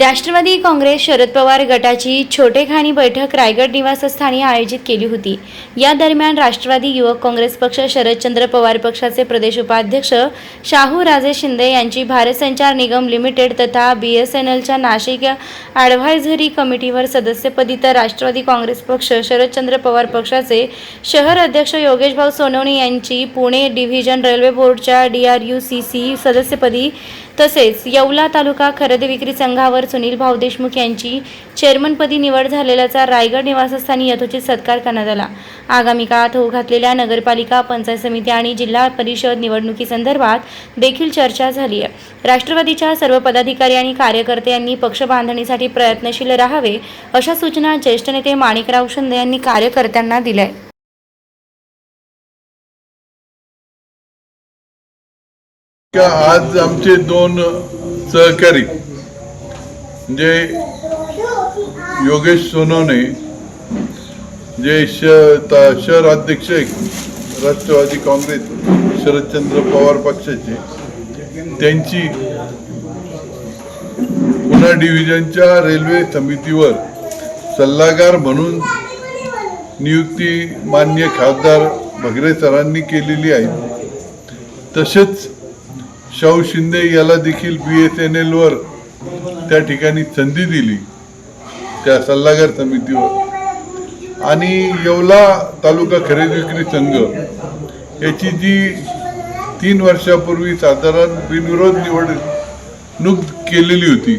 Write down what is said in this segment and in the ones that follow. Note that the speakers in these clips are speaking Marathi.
राष्ट्रवादी काँग्रेस शरद पवार गटाची छोटेखानी बैठक रायगड निवासस्थानी आयोजित केली होती. या दरम्यान राष्ट्रवादी युवक काँग्रेस पक्ष शरदचंद्र पवार पक्षाचे प्रदेश उपाध्यक्ष शाहू राजे शिंदे यांची भारत संचार निगम लिमिटेड तथा बी एस एन एलच्या नाशिक ॲडव्हायझरी कमिटीवर सदस्यपदी तर राष्ट्रवादी काँग्रेस पक्ष शरदचंद्र पवार पक्षाचे शहर अध्यक्ष योगेशभाऊ सोनवणे यांची पुणे डिव्हिजन रेल्वे बोर्डच्या D R U C C सदस्यपदी तसेच येवला तालुका खरेदी विक्री संघावर सुनील भाऊ देशमुख यांची चेअरमनपदी निवड झालेल्याचा रायगड निवासस्थानी यथोचित सत्कार करण्यात आला. आगामी काळात होऊ घातलेल्या नगरपालिका पंचायत समिती आणि जिल्हा परिषद निवडणुकीसंदर्भात देखील चर्चा झाली आहे. राष्ट्रवादीच्या सर्व पदाधिकारी आणि कार्यकर्ते यांनी पक्ष बांधणीसाठी प्रयत्नशील राहावे अशा सूचना ज्येष्ठ नेते माणिकराव शिंदे यांनी कार्यकर्त्यांना दिल्या आज आमचे दोन सहकारी म्हणजे योगेश सोनवणे जे श शहर अध्यक्ष आहेत, राष्ट्रवादी काँग्रेस शरदचंद्र पवार पक्षाचे त्यांची पुन्हा डिव्हिजनच्या रेल्वे समितीवर सल्लागार म्हणून नियुक्ती मान्य खासदार भगरे सरांनी केलेली आहे. तसेच शाहू शिंदे याला देखील बी एस एन एलवर त्या ठिकाणी संधी दिली. त्या सल्लागार समितीवर. आणि येवला तालुका खरेदी विक्री संघ याची जी तीन वर्षापूर्वी साधारण बिनविरोध निवडणूक केलेली होती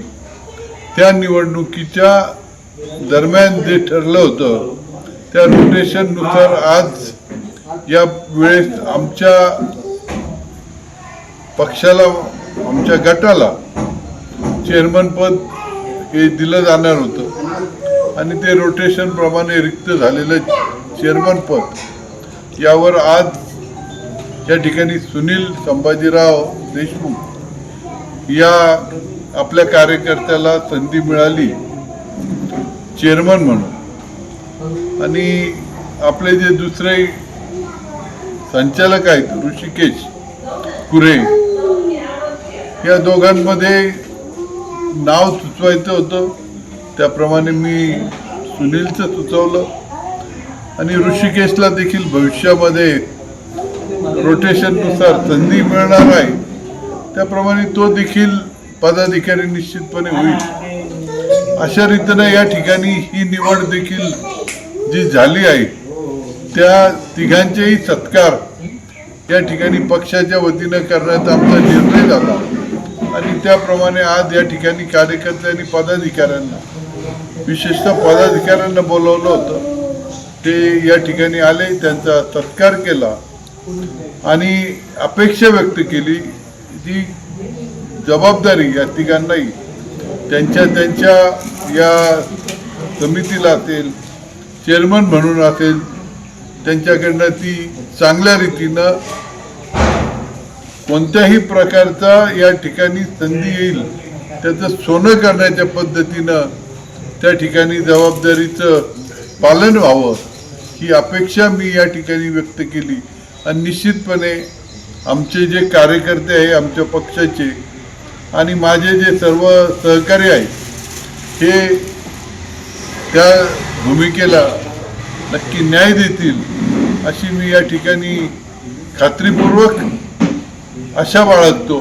त्या निवडणुकीच्या दरम्यान जे ठरलं होतं त्या रोटेशननुसार आज या वेळेस आमच्या पक्षाला आमच्या गटाला चेअरमनपद हे दिलं जाणार होतं. आणि ते रोटेशनप्रमाणे रिक्त झालेलं चेअरमनपद यावर आज या ठिकाणी सुनील संभाजीराव देशमुख या आपल्या कार्यकर्त्याला संधी मिळाली चेअरमन म्हणून. आणि आपले जे दुसरे संचालक आहेत ऋषिकेश कुरे या दोघांमध्ये नाव सुचवायचं होतं. त्याप्रमाणे मी सुनीलचं सुचवलं. आणि ऋषिकेशला देखील भविष्यामध्ये रोटेशननुसार संधी मिळणार आहे. त्याप्रमाणे तो देखील पदाधिकारी निश्चितपणे होईल. अशा रीतीनं या ठिकाणी ही निवड देखील जी झाली आहे त्या तिघांचेही सत्कार या ठिकाणी पक्षाच्या वतीनं करण्याचा आमचा निर्णय झाला. आणि त्याप्रमाणे आज या ठिकाणी कार्यकर्ते आणि पदाधिकाऱ्यांना विशेषतः पदाधिकाऱ्यांना बोलवलं होतं. ते या ठिकाणी आले त्यांचा सत्कार केला आणि अपेक्षा व्यक्त केली. जी जबाबदारी या तिघांनाही त्यांच्या त्यांच्या या समितीला असेल चेअरमन म्हणून असेल त्यांच्याकडनं ती चांगल्या रीतीनं कोणत्याही प्रकारचा या ठिकाणी संधी येईल त्याचं सोनं करण्याच्या पद्धतीनं त्या ठिकाणी जबाबदारीचं पालन व्हावं ही अपेक्षा मी या ठिकाणी व्यक्त केली. आणि निश्चितपणे आमचे जे कार्यकर्ते आहे आमच्या पक्षाचे आणि माझे जे सर्व सहकारी आहेत हे त्या भूमिकेला नक्की न्याय देतील अशी मी या ठिकाणी खात्रीपूर्वक आशा बाळगतो